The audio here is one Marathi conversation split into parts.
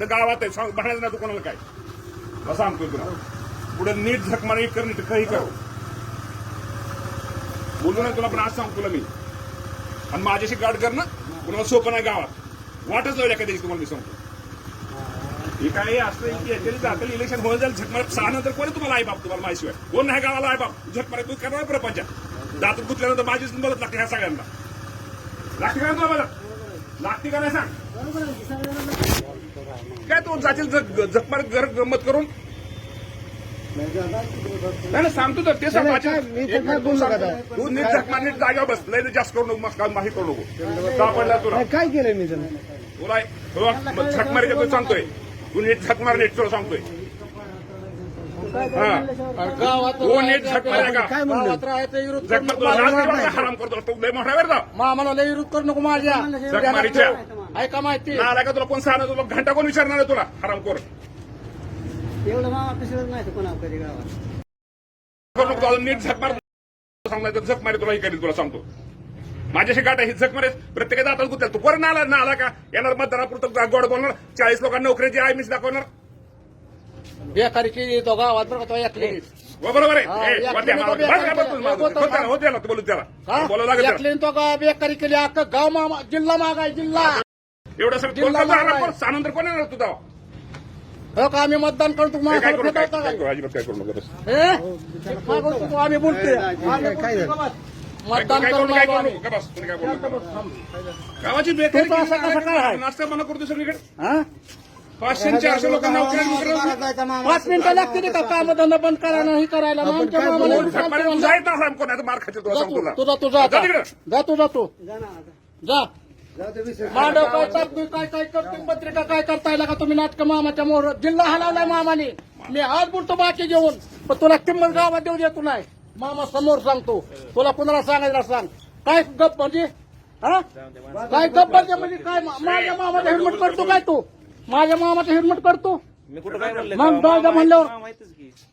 इथं गावात आहे सांग म्हणायचं नाही तू कोणाला काय. मग सांगतोय तुला पुढे नीट झकमारी कर नीट काही कर. बोलू नाही तुला पण आज सांगतो तुला मी. आणि माझ्याशी गाठ कर ना कुणाला सोपं नाही गावात. वाटच जाऊ एखाद्या दिवशी तुम्हाला मी सांगतो. हे काय असलं की याच्याने जातील इलेक्शन होऊन जाईल झकमार सहा नंतर कोणी तुम्हाला आई बाप तुम्हाला माहिशिवाय कोण नाही गावाला आई बाप? झकमार तू करणार प्रपंच. दातून गुतल्यानंतर माझीच मदत लागते ह्या सगळ्यांना. लागते का तुला मदत लागते का नाही सांग? काय तू जातील झकमार घर गंमत करून? नाही सांगतो तर ते सांगतो. तू नीट झकमार नीट जागा बस. लय जास्त करू नको मस्त माहिती करू नको. सापडला तुला. काय केलंय मी तुला तुला झक मारायचं तू सांगतोय. तू नीट झक मार नीट तुला सांगतोय. तू नीट झक का? काय म्हणलं? तुला करू लाज नको. नाही. वाटत? हराम करतो तू लय मोठा लय विरोध करू नको माझ्या. मारीच्या. ऐका माहिती. ना आला का तुला कोण सांगणार? तुला घंटा कोण विचारणार आहे तुला? हराम कर एवढं मामा नाही कोणा कधी गावात? करू नको अजून नीट झक मार. सांगणार तर झक मारी तुला हे करेल तुला सांगतो. माझ्याशी गाठ आहे ही झक मारे प्रत्येकाचा आता गुत्या तू परत ना आला ना आला का? येणार मतदारापुरतं गोड बोलणार. चाळीस लोकांना नोकरीची आय मिस दाखवणार. बेकारी केली तो गावात बरं का तो एकली हो, बरोबर आहे हा, ए, या वरती किलो आम्हाला- बेकार केलं. बरं, होतं होतं का? ना, होतं ना, तू बोलू त्याला? बोलावं लागेल त्याला. एकलीन तो गा बेकारी केली अख्खा गाव मामा जिल्हा मागाय जिल्हा एवढं सगळं जिल्हा कोण करतो मागाय. आराम कर सानंतर कोण येणार तुझा हो का आम्ही मतदान करतो काय करू काय? करू अजिबात काय करू नको बस. आम्ही बोलतोय आम्ही. मतदान काय करू करू काय करू आम्ही. नको का बस तुम्ही काय करू नका. गावाची बेकारी तू तर असं कसं काय आहे? नाश्ता मना करतो सगळीकडे हा? पाचशे आणि चारशे लोकांना पाच मिनिटं लागतील का काम धंदा बंद करायला हे करायला. मग आमच्या मामाला बोलू? विचारतो झकमारी म्हणलं. तुझा येत आराम कोण आहे मार खाते तुला जा सांगतो तू जा. तिकडं. जा तू जा तू. जा मांडव काय टाकतोय काय काय करतोय पत्रिका काय करताय का तुम्ही? नाटक मामाच्या मोहर जिल्हा हलवलाय मामाने. मी आज बोलतो बाकी घेऊन. पण तुला किंमत गावात देऊ देतो नाही. मामा समोर सांगतो. तुला कुणाला सांगायला सांग. काय गप म्हणजे? हा? काय गप म्हणजे म्हणजे काय मा- माझ्या मामाचा हेल्मेट करतो काय तू? माझ्या मामाचा हेल्मेट करतो मग दादा म्हणल्यावर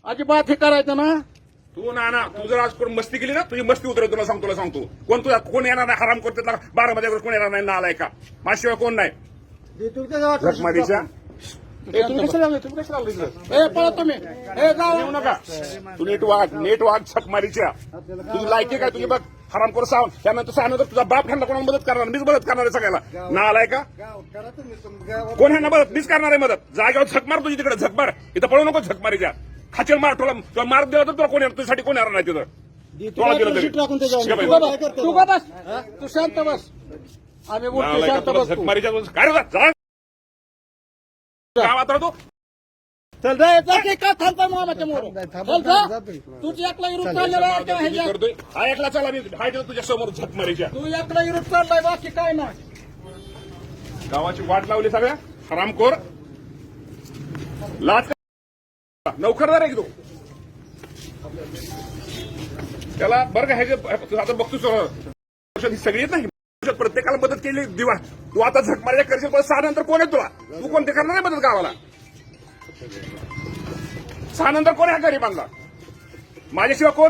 अजिबात हे करायचं ना. तू ना ना तू जर आज कोण मस्ती केली ना तुझी मस्ती उतरेल तुला सांगतो तुला सांगतो. कोण तुझा कोण येणार नाही हराम करते बारा मध्ये कोण येणार नाही नालाय का? माझ्याशिवाय कोण नाही. ए, तुम्ही कशाला लागले? तुम्ही कशाला लागले इकडं? ए पळा तुम्ही. ए जाऊ येऊ नका. तू नीट वाग नीट वाग झकमारीच्या तुझी लायकी काय तुझी बघ. हराम करू सांग त्यानंतर सांगणार तुझा बाप ह्यांना कोणाला मदत करणार? मीच मदत करणार आहे सगळ्याला. ना आलाय का? कोण ह्यांना मदत? मीच करणार आहे मदत. जागेवर झक मार तुझी तिकडे झक मार. इथं पळू नको झक मारीच्या. खाचेल मार तुला तुला मार दिला तर तुला कोण येणार? तुझ्यासाठी कोण येणार नाही तिथं? तुला दिलं तरी. तू बस? शांत बस. आम्ही बोलतो शांत बस झक तू. मारीच्या काय जा, जा. गावात राहतो. चल जा जा की का थांबताय मामाच्या मोर थांबत चल जा. तुझी एकला विरोध चाललेला आहे त्या मी ह्याच्यात. करतोय. हा एकला चला मी. हाय देतो तुझ्या समोर झक मारीच्या. तू एकला विरोध चाललाय बाकी काय नाही. गावाची वाट लावली सगळ्या? हरामखोर. लाच नौकरदार आहे की तो त्याला बरं का हे जे आता बघतोस औषध ही सगळी येत नाही. औषध प्रत्येकाला मदत केली दिवा. तू आता झक करशील पण सहा नंतर कोण आहे तुला तू कोणते करणार नाही मदत गावाला? सहा नंतर कोण आहे गरीबांना? माझ्याशिवाय कोण